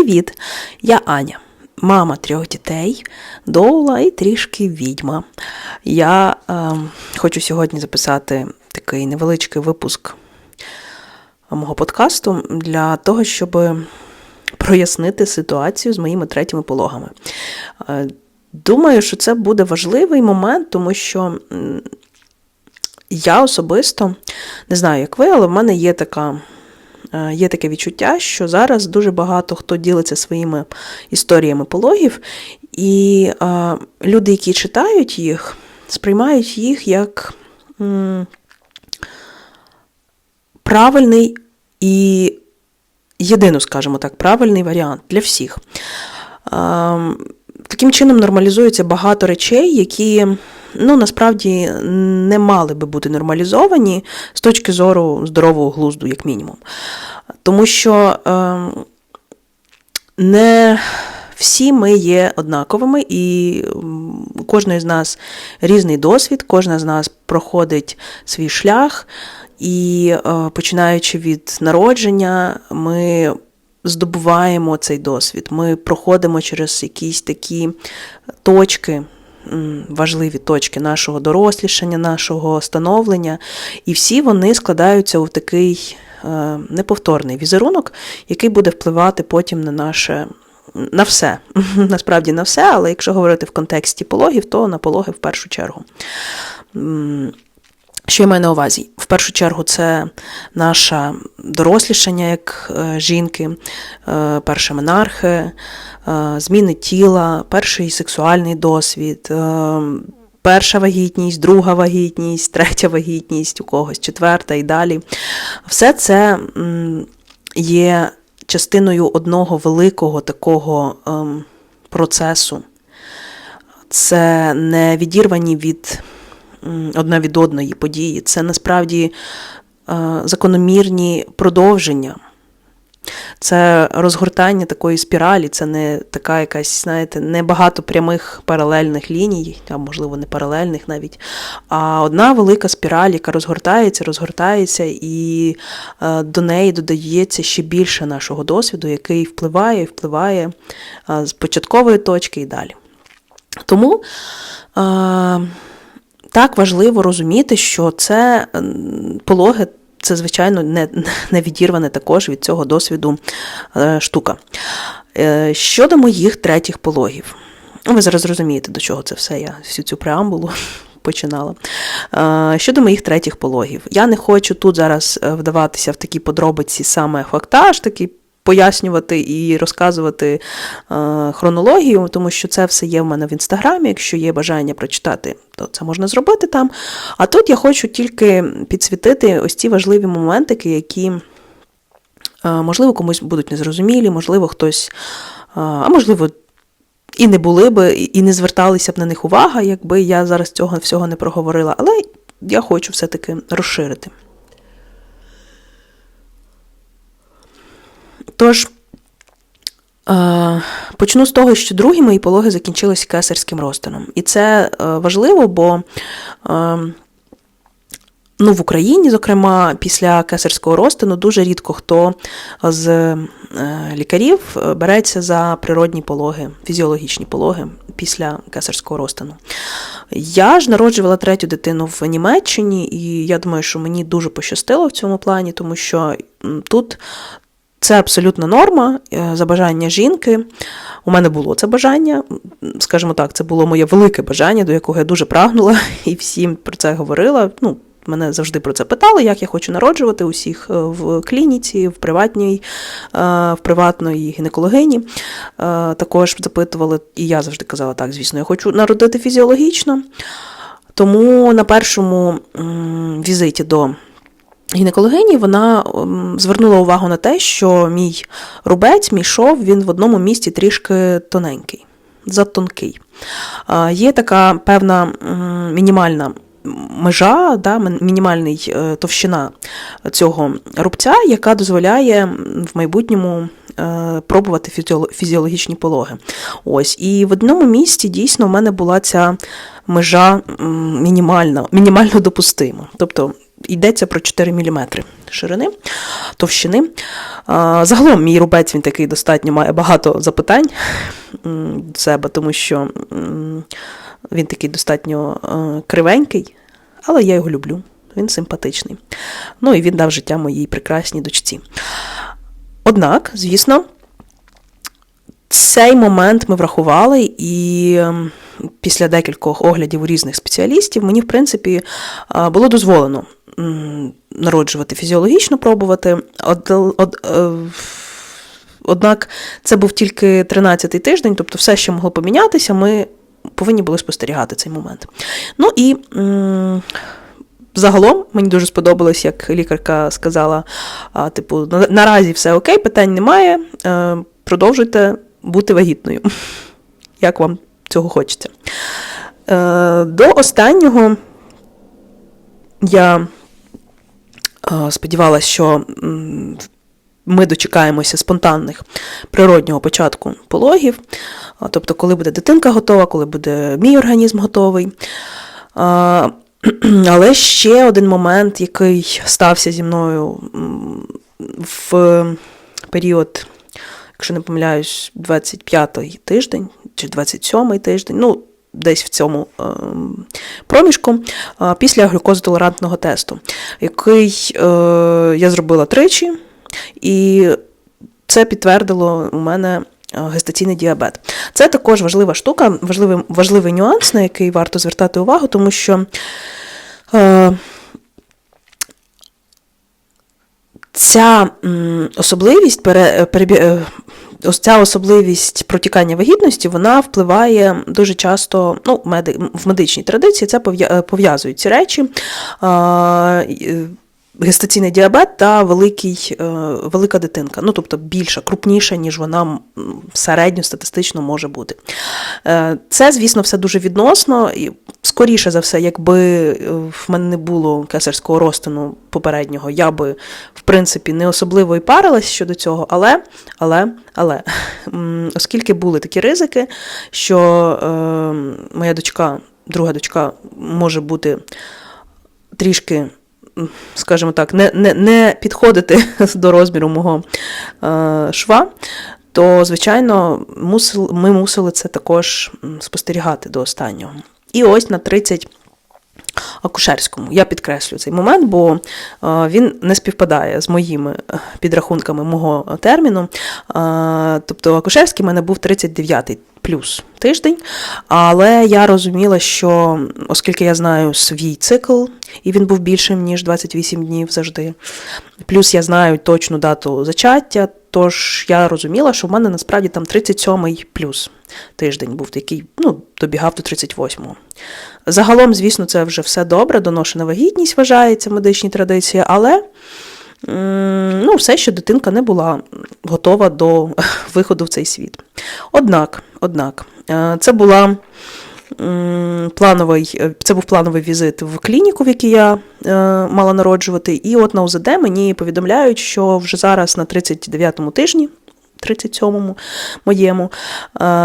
Привіт! Я Аня, мама трьох дітей, доула і трішки відьма. Я е, хочу сьогодні записати такий невеличкий випуск мого подкасту для того, щоб прояснити ситуацію з моїми третіми пологами. Е, думаю, що це буде важливий момент, тому що я особисто не знаю, як ви, але в мене є така. Е, Є таке відчуття, що зараз дуже багато хто ділиться своїми історіями пологів, і е, люди, які читають їх, сприймають їх як правильний і єдино, скажімо так, правильний варіант для всіх. Е, Таким чином нормалізується багато речей, які ну, насправді не мали би бути нормалізовані з точки зору здорового глузду, як мінімум. Тому що е, не всі ми є однаковими, і кожної з нас різний досвід, кожна з нас проходить свій шлях, і е, починаючи від народження, ми здобуваємо цей досвід. Ми проходимо через якісь такі точки, важливі точки нашого дорослішання, нашого становлення, і всі вони складаються у такий е, неповторний візерунок, який буде впливати потім на наше. На все, насправді на все, але якщо говорити в контексті пологів, то на пологи в першу чергу. Що я маю на увазі? В першу чергу, це наше дорослішання як е, жінки, е, перша менархи, е, зміни тіла, перший сексуальний досвід, перша вагітність, друга вагітність, третя вагітність у когось, четверта і далі. Все це є частиною одного великого такого ем, процесу. Це не відірвані від одна від одної події. Це насправді е, закономірні продовження. Це розгортання такої спіралі, це не така якась, знаєте, не багато прямих паралельних ліній, а можливо, не паралельних навіть, а одна велика спіраль, яка розгортається, розгортається, і е, до неї додається ще більше нашого досвіду, який впливає впливає е, з початкової точки і далі. Тому. Так важливо розуміти, що це пологи, це, звичайно, не не відірване також від цього досвіду е, штука. Е, щодо моїх третіх пологів, ви зараз розумієте, до чого це все, я всю цю преамбулу починала. Е, щодо моїх третіх пологів, я не хочу тут зараз вдаватися в такі подробиці саме фактаж, такі пояснювати і розказувати е, хронологію, тому що це все є в мене в інстаграмі. Якщо є бажання прочитати, то це можна зробити там. А тут я хочу тільки підсвітити ось ці важливі моментики, які, е, можливо, комусь будуть незрозумілі, можливо, хтось, е, а можливо, і не були би, і не зверталися б на них увага, якби я зараз цього всього не проговорила. Але я хочу все-таки розширити. Тож, е, почну з того, що другі мої пологи закінчилися кесарським розтином. І це е, важливо, бо е, ну, в Україні, зокрема, після кесарського розтину дуже рідко хто з лікарів береться за природні пологи, фізіологічні пологи після кесарського розтину. Я ж народжувала третю дитину в Німеччині, і я думаю, що мені дуже пощастило в цьому плані, тому що тут це абсолютно норма, е, за бажання жінки. У мене було це бажання, скажімо так, це було моє велике бажання, до якого я дуже прагнула і всім про це говорила. Ну, Мене завжди про це питали, як я хочу народжувати усіх е, в клініці, в приватній, е, в приватної гінекологині. Також запитували, і я завжди казала, так, звісно, я хочу народити фізіологічно. Тому на першому візиті до гінекологині вона ем, звернула увагу на те, що мій рубець, мій шов, він в одному місці трішки тоненький, затонкий. Є така певна мінімальна. Межа, да, мінімальний е, товщина цього рубця, яка дозволяє в майбутньому е, пробувати фізіологічні пологи. Ось, І в одному місці дійсно в мене була ця межа мінімальна, мінімально допустима. Тобто йдеться про 4 мм ширини, товщини. Загалом мій рубець він такий достатньо має багато запитань до себе, тому що він такий достатньо кривенький, але я його люблю. Він симпатичний. Ну і він дав життя моїй прекрасній дочці. Однак, звісно, цей момент ми врахували, і ем, після декількох оглядів у різних спеціалістів мені, в принципі, було дозволено народжувати фізіологічно пробувати. Од, од, е, Однак це був тільки 13-й тиждень, тобто все, що могло помінятися, ми повинні були спостерігати цей момент. Ну і загалом мені дуже сподобалось, як лікарка сказала: типу, наразі все окей, питань немає, е, продовжуйте бути вагітною. Як вам цього хочеться? Е, до останнього я сподівалася, що ми дочекаємося спонтанних природнього початку пологів, тобто, коли буде дитинка готова, коли буде мій організм готовий. Але ще один момент, який стався зі мною в період, якщо не помиляюсь, 25-й тиждень чи 27-й тиждень, ну, десь в цьому е, проміжку, е, після глюкозотолерантного тесту, який е, я зробила тричі, і це підтвердило у мене. Гестаційний діабет. Це також важлива штука, важливий важливий нюанс, на який варто звертати увагу, тому що е, ця особливість пере, перебі, ось ця особливість протікання вагітності вона впливає дуже часто ну, в медичній традиції, це пов'язують ці речі гестаційний діабет та великий, е, велика дитинка, ну тобто більша, крупніша, ніж вона середньостатистично може бути. Е, це, звісно, все дуже відносно. і Скоріше за все, якби е, в мене не було кесарського розтину попереднього, я би, в принципі, не особливо і парилась щодо цього, але, але, але, оскільки були такі ризики, що моя дочка, друга дочка може бути трішки скажімо так, не не, не підходити до розміру мого е, шва, то, звичайно, мусили, ми мусили це також спостерігати до останнього. І ось на 30 акушерському. Я підкреслю цей момент, бо е, він не співпадає з моїми е, підрахунками мого терміну. Е, тобто акушерський в мене був 39-й плюс тиждень, але я розуміла, що оскільки я знаю свій цикл, і він був більшим, ніж 28 днів завжди. Плюс я знаю точну дату зачаття, тож я розуміла, що в мене насправді там 37-й плюс тиждень був, який ну, добігав до 38-го. Загалом, звісно, це вже все добре, доношена вагітність вважається в медичній традиції, але ну, все, що дитинка не була готова до виходу в цей світ. Однак, однак, е, це була плановий, е, це був плановий візит в клініку, в якій я е, мала народжувати. І от на УЗД мені повідомляють, що вже зараз на 39-му тижні. 37-му моєму,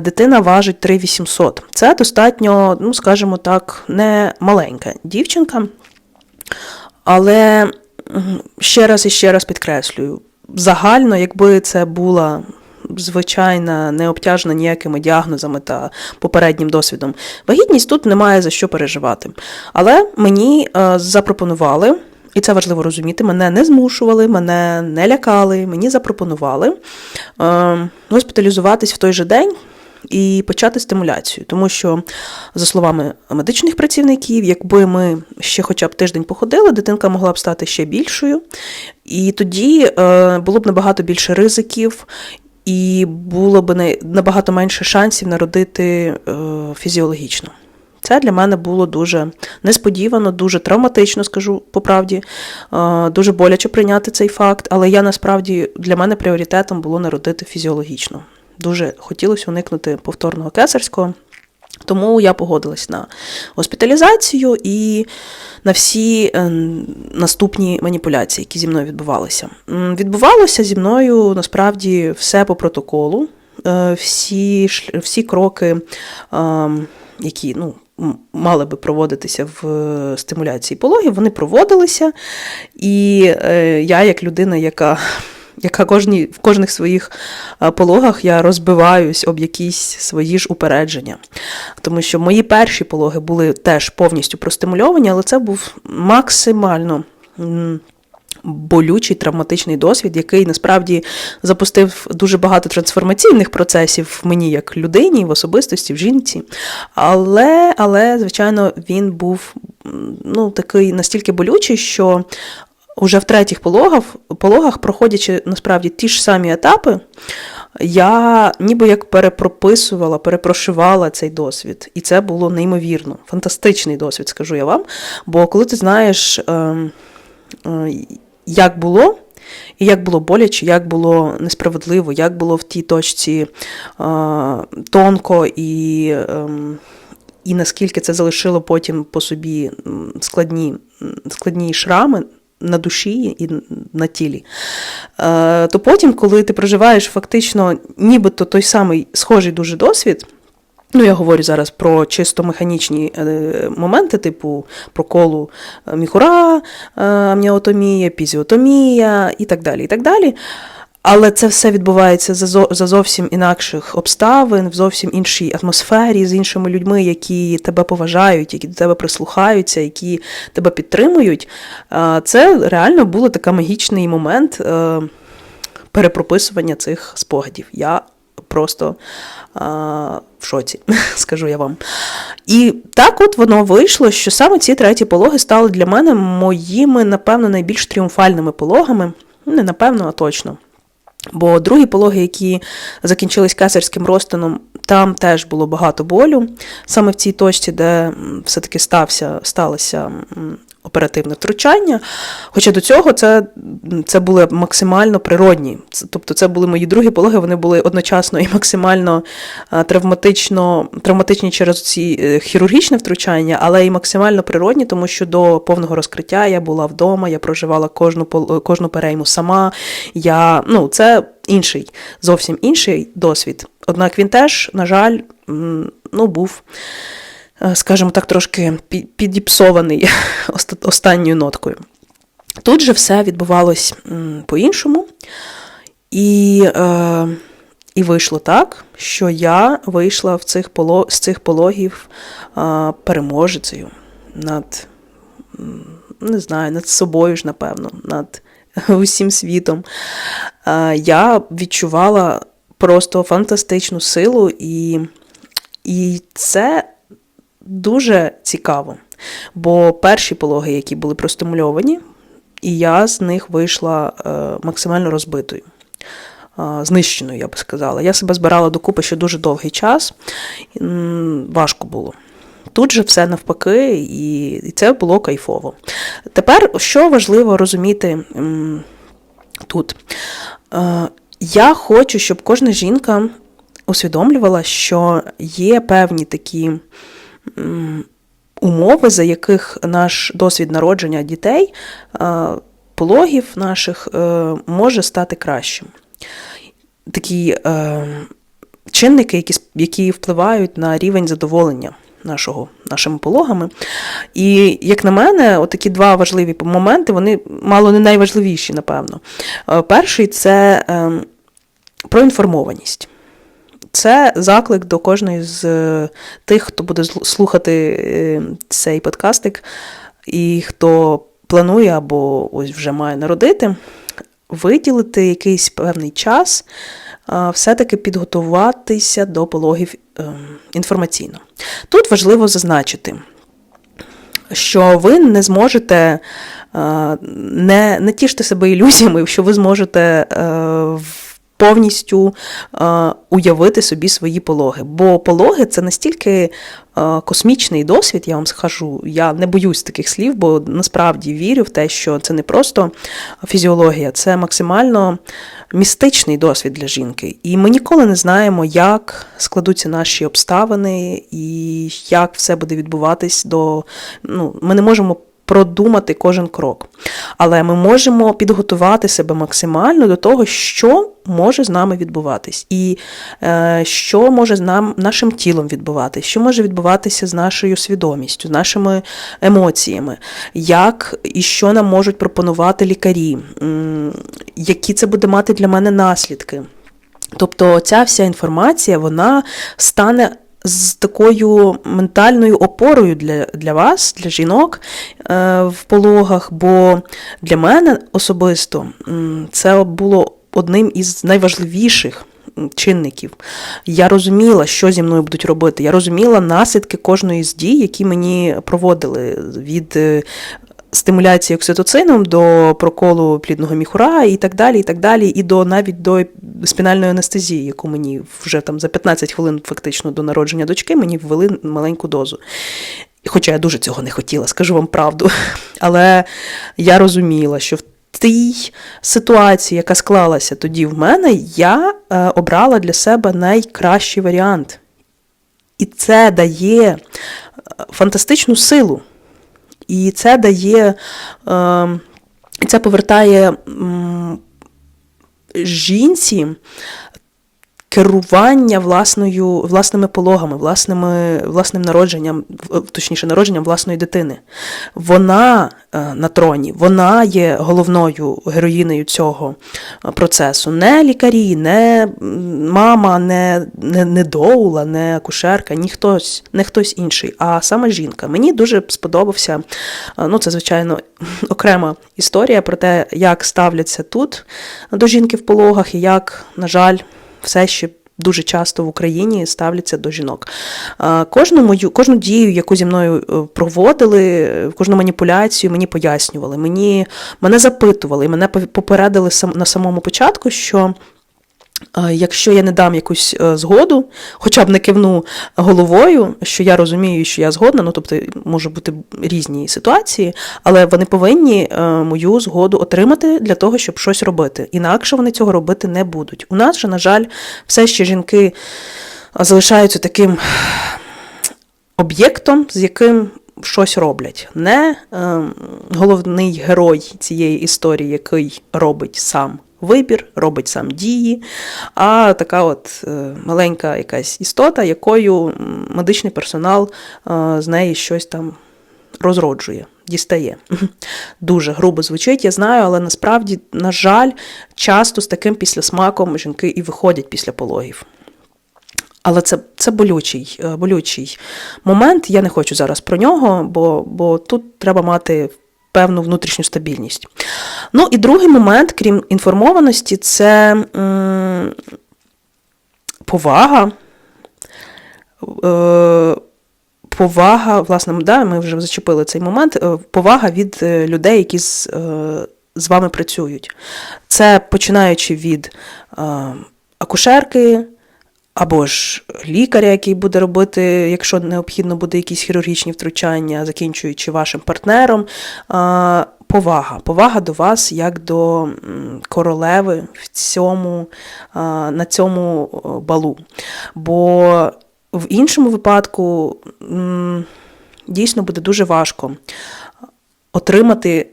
дитина важить 3800. Це достатньо, ну, скажімо так, не маленька дівчинка. Але ще раз і ще раз підкреслюю: загально, якби це була звичайна, не обтяжена ніякими діагнозами та попереднім досвідом. Вагітність тут немає за що переживати. Але мені е, запропонували. І це важливо розуміти, мене не змушували, мене не лякали, мені запропонували е, госпіталізуватись в той же день і почати стимуляцію. Тому що, за словами медичних працівників, якби ми ще хоча б тиждень походили, дитинка могла б стати ще більшою. І тоді е, було б набагато більше ризиків, і було б набагато менше шансів народити е, фізіологічно. Це для мене було дуже несподівано, дуже травматично, скажу по правді, е, дуже боляче прийняти цей факт, але я насправді для мене пріоритетом було народити фізіологічно. Дуже хотілося уникнути повторного кесарського. Тому я погодилась на госпіталізацію і на всі е, наступні маніпуляції, які зі мною відбувалися. Відбувалося зі мною насправді все по протоколу, е, всі всі кроки, ем, які ну, мали би проводитися в е, стимуляції пологів, вони проводилися. І е, я, як людина, яка яка кожні, в кожних своїх е, пологах я розбиваюсь об якісь свої ж упередження. Тому що мої перші пологи були теж повністю простимульовані, але це був максимально. Болючий травматичний досвід, який насправді запустив дуже багато трансформаційних процесів в мені як людині, в особистості, в жінці. Але, але звичайно, він був ну, такий настільки болючий, що уже в третіх пологах, пологах, проходячи насправді ті ж самі етапи, я ніби як перепрописувала, перепрошивала цей досвід. І це було неймовірно, фантастичний досвід, скажу я вам. Бо коли ти знаєш, е, е, як було, і як було боляче, як було несправедливо, як було в тій точці е, тонко і. Е, і наскільки це залишило потім по собі складні, складні шрами на душі і на тілі, е, то потім, коли ти проживаєш фактично нібито той самий схожий дуже досвід, Ну, я говорю зараз про чисто механічні е, моменти, типу проколу е, міхура, амніотомія, пізіотомія і так далі. і так далі. Але це все відбувається за зовсім інакших обставин, в зовсім іншій атмосфері, з іншими людьми, які тебе поважають, які до тебе прислухаються, які тебе підтримують. Це реально був такий магічний момент е, перепрописування цих спогадів. Я просто в шоці, скажу я вам. І так от воно вийшло, що саме ці треті пологи стали для мене моїми, напевно, найбільш тріумфальними пологами. Ну, Не напевно, а точно. Бо другі пологи, які закінчились кесарським розтином, там теж було багато болю. Саме в цій точці, де все-таки стався, сталося м, оперативне втручання. Хоча до цього це, це були максимально природні. Тобто це були мої другі пологи, вони були одночасно і максимально е, травматично, травматичні через ці е, хірургічне втручання, але і максимально природні, тому що до повного розкриття я була вдома, я проживала кожну, кожну перейму сама. Я, ну, це інший, зовсім інший досвід. Однак він теж, на жаль, ну, був е, скажімо так, трошки підіпсований останньою ноткою. Тут же все відбувалось по-іншому, і, е, і вийшло так, що я вийшла в цих поло, з цих пологів е, переможецею над, не знаю, над собою ж, напевно, над усім світом. Е, я відчувала просто фантастичну силу, і, і це дуже цікаво. Бо перші пологи, які були простимульовані, і я з них вийшла е, максимально розбитою, е, знищеною, я би сказала. Я себе збирала докупи ще дуже довгий час, важко було. Тут же все навпаки, і, це було кайфово. Тепер, що важливо розуміти тут? Е, я хочу, щоб кожна жінка усвідомлювала, що є певні такі умови, за яких наш досвід народження дітей, е, пологів наших е, може стати кращим. Такі е, чинники, які, які впливають на рівень задоволення нашого, нашими пологами. І, як на мене, отакі два важливі моменти, вони мало не найважливіші, напевно. Перший це е, проінформованість. Це заклик до кожної з е, тих, хто буде слухати е, цей подкастик, і хто планує або ось вже має народити, виділити якийсь певний час, все-таки підготуватися до пологів е, інформаційно. Тут важливо зазначити, що ви не зможете не, не тіште себе ілюзіями, що ви зможете повністю е, уявити собі свої пологи. Бо пологи це настільки е, космічний досвід, я вам скажу. Я не боюсь таких слів, бо насправді вірю в те, що це не просто фізіологія, це максимально містичний досвід для жінки. І ми ніколи не знаємо, як складуться наші обставини і як все буде відбуватись до. Ну, ми не можемо продумати кожен крок. Але ми можемо підготувати себе максимально до того, що може з нами відбуватись, і е, що може з нам, нашим тілом відбуватись, що може відбуватися з нашою свідомістю, з нашими емоціями, як і що нам можуть пропонувати лікарі, які це буде мати для мене наслідки. Тобто ця вся інформація вона стане з такою ментальною опорою для для вас, для жінок е, в пологах. Бо для мене особисто це було одним із найважливіших чинників. Я розуміла, що зі мною будуть робити. Я розуміла наслідки кожної з дій, які мені проводили від. Стимуляції окситоцином до проколу плідного міхура і так далі, і так далі, і до навіть до спінальної анестезії, яку мені вже там за 15 хвилин, фактично до народження дочки, мені ввели маленьку дозу. Хоча я дуже цього не хотіла, скажу вам правду. Але я розуміла, що в тій ситуації, яка склалася тоді в мене, я е, обрала для себе найкращий варіант. І це дає е, фантастичну силу. І це дає, е, це повертає жінці керування власною, власними пологами, власними, власним народженням, точніше, народженням власної дитини. Вона е, на троні, вона є головною героїнею цього е, процесу. Не лікарі, не мама, не, не, не доула, не акушерка, ні хтось, не хтось інший, а саме жінка. Мені дуже сподобався, е, ну це, звичайно, окрема історія про те, як ставляться тут до жінки в пологах і як, на жаль, все ще дуже часто в Україні ставляться до жінок. Е, Кожну мою, кожну дію, яку зі мною е, проводили, е, кожну маніпуляцію мені пояснювали. Мені, мене запитували, мене попередили на самому початку, що. Е, Якщо я не дам якусь е, згоду, хоча б не кивну головою, що я розумію, що я згодна, ну тобто може бути різні ситуації, але вони повинні е, мою згоду отримати для того, щоб щось робити. Інакше вони цього робити не будуть. У нас же, на жаль, все ще жінки залишаються таким об'єктом, з яким щось роблять. Не е, головний герой цієї історії, який робить сам вибір, робить сам дії, а така от е, маленька якась істота, якою медичний персонал е, з неї щось там розроджує. Дістає. Дуже грубо звучить, я знаю, але насправді, на жаль, часто з таким післясмаком жінки і виходять після пологів. Але це, це болючий, е, болючий момент. Я не хочу зараз про нього, бо, бо тут треба мати певну внутрішню стабільність. Ну і другий момент, крім інформованості, це повага. Е, повага, власне, да, ми вже зачепили цей момент. е, Повага від е, людей, які з, з вами працюють. Це починаючи від акушерки, або ж лікаря, який буде робити, якщо необхідно буде якісь хірургічні втручання, закінчуючи вашим партнером. Повага, повага до вас як до королеви в цьому, на цьому балу. Бо в іншому випадку дійсно буде дуже важко отримати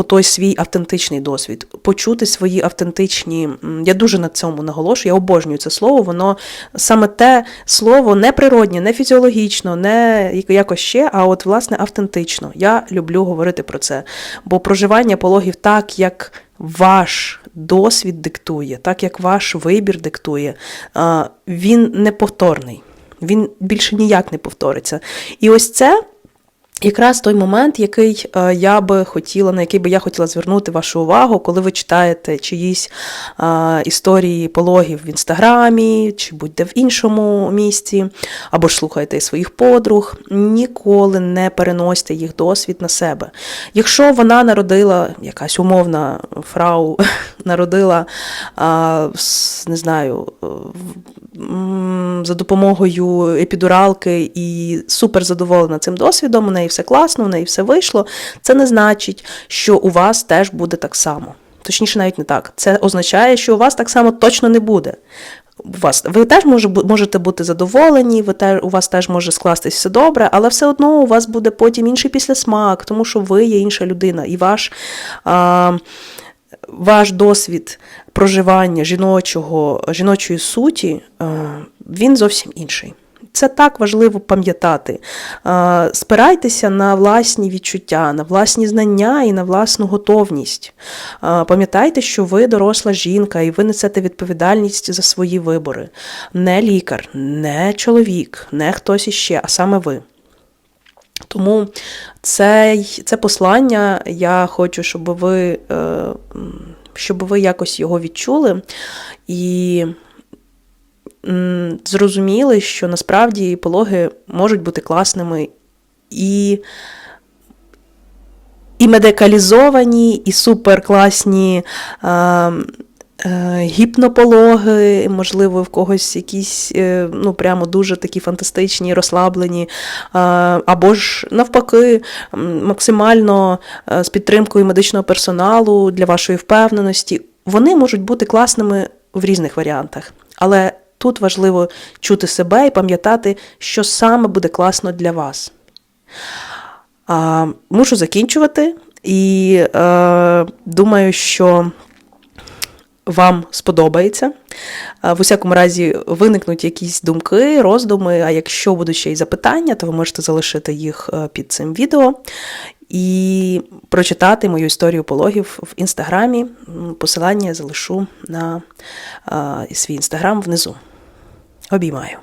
отой свій автентичний досвід, почути свої автентичні. Я дуже на цьому наголошую, я обожнюю це слово. Воно саме те слово не природнє, не фізіологічно, не якось ще, а от власне автентично. Я люблю говорити про це. Бо проживання пологів так, як ваш досвід диктує, так як ваш вибір диктує, він неповторний. Він більше ніяк не повториться. І ось це Якраз той момент, який е, я би хотіла, на який би я хотіла звернути вашу увагу, коли ви читаєте чиїсь е, історії пологів в інстаграмі чи будь-де в іншому місці, або ж слухаєте своїх подруг, ніколи не переносьте їх досвід на себе. Якщо вона народила, якась умовна фрау народила, а, не знаю, е, в- м, за допомогою епідуралки і супер задоволена цим досвідом, у неї все класно, у неї все вийшло, це не значить, що у вас теж буде так само. Точніше, навіть не так. Це означає, що у вас так само точно не буде. у вас ви теж може, можете бути задоволені, ви те, у вас теж може скластись все добре, але все одно у вас буде потім інший післясмак, тому що ви є інша людина, і ваш, а, ваш досвід проживання жіночого, жіночої суті, він зовсім інший. Це так важливо пам'ятати. Е, Спирайтеся на власні відчуття, на власні знання і на власну готовність. Е, Пам'ятайте, що ви доросла жінка і ви несете відповідальність за свої вибори. Не лікар, не чоловік, не хтось іще, а саме ви. Тому це, це послання я хочу, щоб ви, е, щоб ви якось його відчули і зрозуміли, що насправді пологи можуть бути класними і, і медикалізовані, і суперкласні. Е, Гіпнопологи, можливо, в когось якісь е, ну прямо дуже такі фантастичні, розслаблені, е, або ж навпаки, максимально е, з підтримкою медичного персоналу для вашої впевненості. Вони можуть бути класними в різних варіантах, але тут важливо чути себе і пам'ятати, що саме буде класно для вас. Мушу закінчувати, і е, думаю, що вам сподобається. В усякому разі, виникнуть якісь думки, роздуми. А якщо будуть ще й запитання, то ви можете залишити їх е, під цим відео і прочитати мою історію пологів в інстаграмі. Посилання я залишу на е, свій інстаграм внизу. Обіймаю.